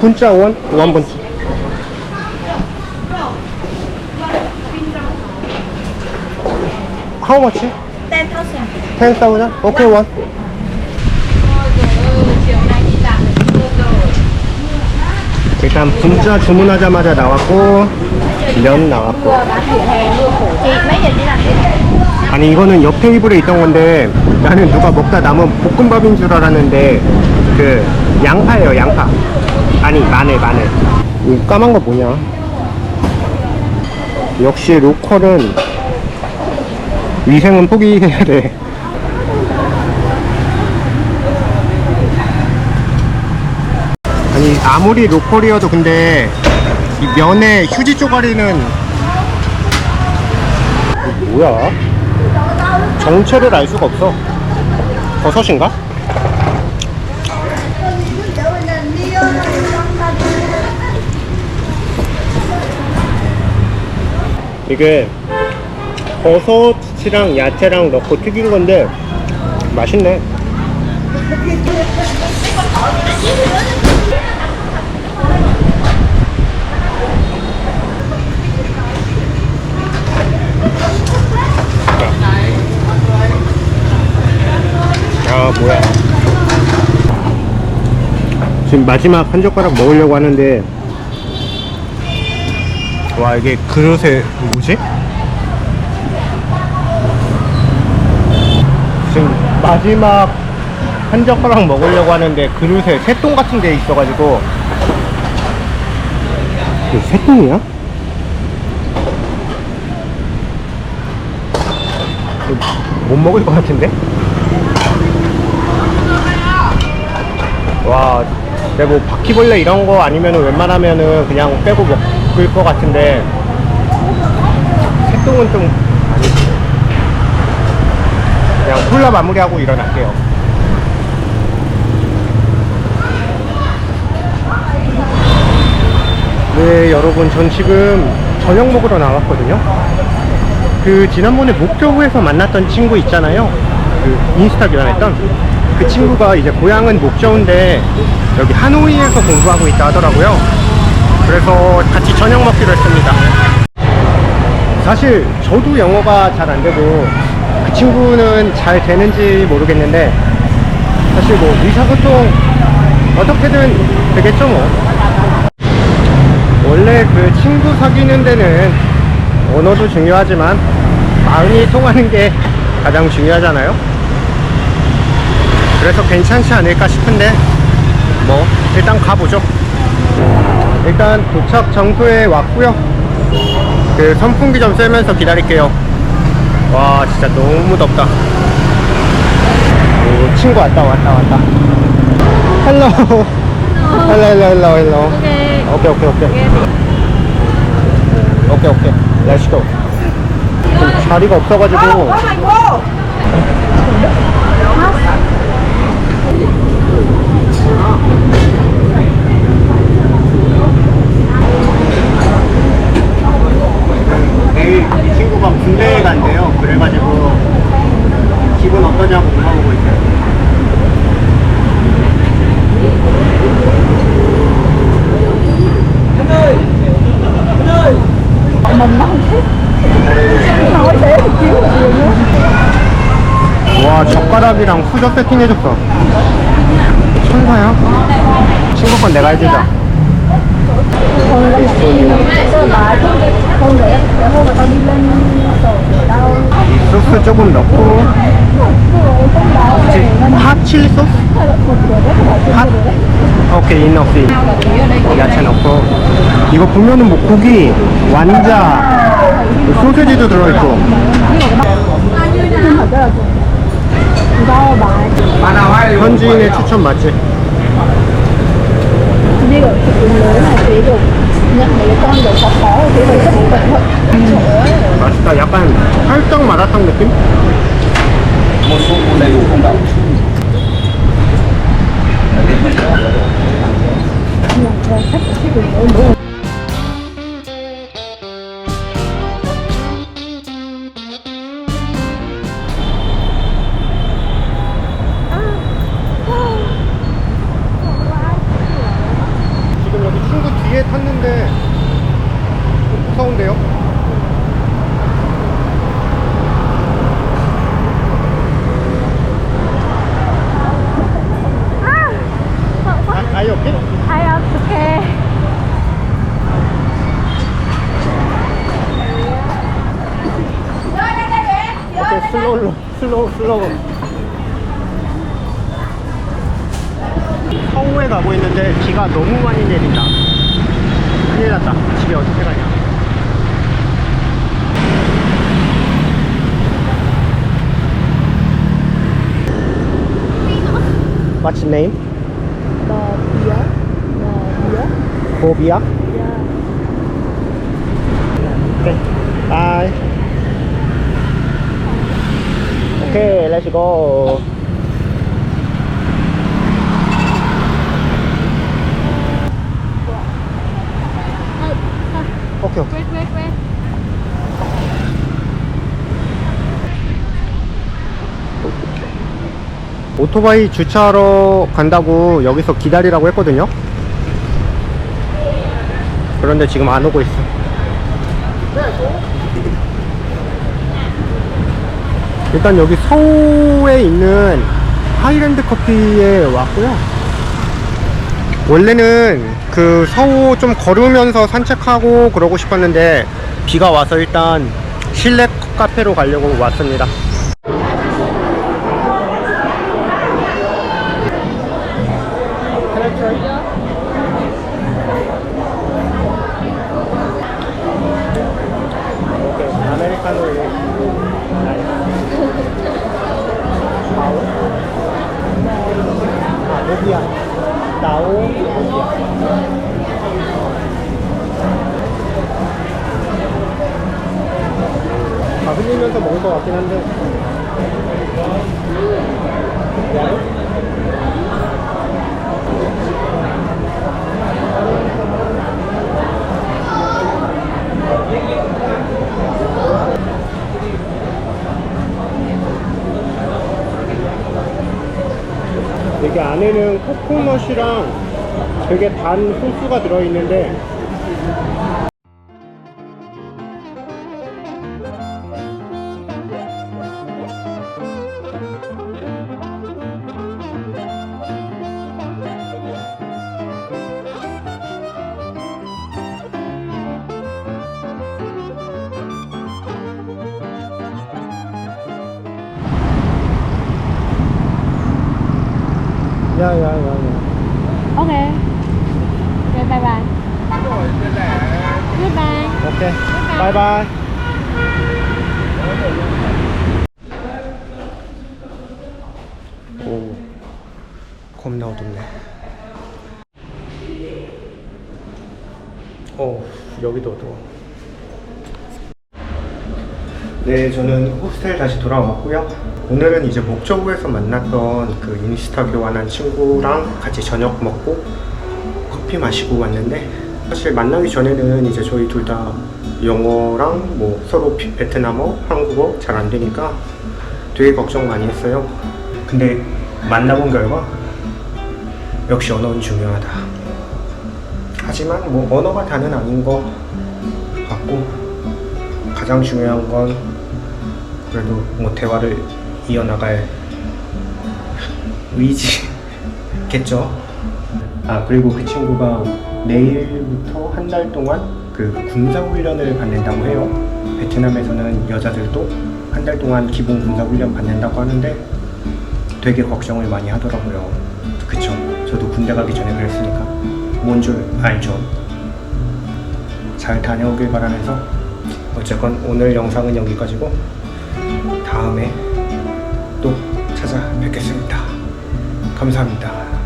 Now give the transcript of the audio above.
분짜 원? 원 분짜. How much? 10,000 10,000? Okay. 일단 분짜 주문하자마자 나왔고 면 나왔고? 아니 이거는 옆 테이블에 있던 건데 나는 누가 먹다 남은 볶음밥인 줄 알았는데 그 양파예요 양파 아니 마늘 마늘 이 까만 거 뭐냐 역시 로컬은 위생은 포기해야 돼 아니 아무리 로컬이어도 근데 이 면에 휴지 쪼가리는 뭐야? 정체를 알 수가 없어. 버섯인가? 이게 버섯이랑 야채랑 넣고 튀긴 건데 맛있네. 아 뭐야 지금 마지막 한 젓가락 먹으려고 하는데 와 이게 그릇에 뭐지? 지금 마지막 한 젓가락 먹으려고 하는데 그릇에 새똥 같은 게 있어가지고 이게 새똥이야? 못 먹을 것 같은데? 와, 근데 뭐 바퀴벌레 이런 거 아니면은 웬만하면은 그냥 빼고 먹 을것 같은데 새똥은 좀 아니지. 그냥 콜라 마무리하고 일어날게요. 네, 여러분, 전 지금 저녁 먹으러 나왔거든요. 그 지난번에 목표구에서 만났던 친구 있잖아요. 그 인스타 교환했던 그 친구가 이제 고향은 목저우인데 여기 하노이에서 공부하고 있다 하더라고요. 그래서 같이 저녁 먹기로 했습니다. 사실 저도 영어가 잘 안 되고 그 친구는 잘 되는지 모르겠는데 사실 뭐 의사소통 어떻게든 되겠죠 뭐. 원래 그 친구 사귀는 데는 언어도 중요하지만 마음이 통하는 게 가장 중요하잖아요. 그래서 괜찮지 않을까 싶은데 뭐 일단 가보죠. 일단 도착 장소에 왔고요. 그 선풍기 좀 쐬면서 기다릴게요. 와 진짜 너무 덥다. 오, 친구 왔다 왔다 왔다. 헬로. 헬로 헬로 헬로 헬로. 오케이 오케이 오케이. 오케이 오케이. 렛츠고. 좀 자리가 없어가지고 내일 이 친구가 군대에 간대요. 그래가지고 기분 어떠냐고 물어보고 있어요. 와 젓가락이랑 수저 세팅해줬어. 천사야? 친구 건 내가 해주자. 이 소스 조금 넣고 칠리 소스? 핫? 오케이 이너피 야채 넣고 이거 보면은 뭐 고기, 완자, 소세지도 들어있고 현지인의 추천 맛집 Đi rồi thịt lớn này thì được nhận mấy con đồ khó khó thì phải rất cẩn thận Trời ơi 맛있다 약간 살짝 마라탕 느낌? một số đầy đủ không đậu 지금 좀 무서운데요? 아. 오케이? 슬로우로 슬로우 슬로우. 서우에 가고 있는데 비가 너무 많이 내린다. 큰일 났다. 집에 어떻게 가냐 What's your name? Bò bía. Phobia? Yeah. Okay. Bye. Okay, let's go. 오토바이 주차하러 간다고 여기서 기다리라고 했거든요. 그런데 지금 안 오고 있어. 일단 여기 서울에 있는 하이랜드 커피에 왔고요. 원래는 그 서우 좀 걸으면서 산책하고 그러고 싶었는데 비가 와서 일단 실내 카페로 가려고 왔습니다. 로비아. 나오 로비아. 아, 흘리면서 먹을 것 같긴 한데. 여기 안에는 코코넛이랑 되게 단 소스가 들어있는데 야야야야 Ok. Ok, bye bye. Goodbye. 오케이 바이바이 오 겁나 어둡네 어 여기도 어두워 네 저는 호스텔 다시 돌아왔고요 오늘은 이제 목적구에서 만났던 그 인스타 교환한 친구랑 같이 저녁 먹고 커피 마시고 왔는데 사실 만나기 전에는 이제 저희 둘 다 영어랑 뭐 서로 비- 베트남어, 한국어 잘 안 되니까 되게 걱정 많이 했어요. 근데 만나본 결과 역시 언어는 중요하다. 하지만 뭐 언어가 다는 아닌 것 같고 가장 중요한 건 그래도 뭐 대화를 이어나갈 의지겠죠. 아 그리고 그 친구가 내일부터 한 달 동안 그 군사 훈련을 받는다고 해요. 베트남에서는 여자들도 한 달 동안 기본 군사 훈련 받는다고 하는데 되게 걱정을 많이 하더라고요. 그쵸? 저도 군대 가기 전에 그랬으니까 뭔 줄 알죠. 잘 다녀오길 바라면서 어쨌건 오늘 영상은 여기까지고 다음에 또 찾아뵙겠습니다. 감사합니다.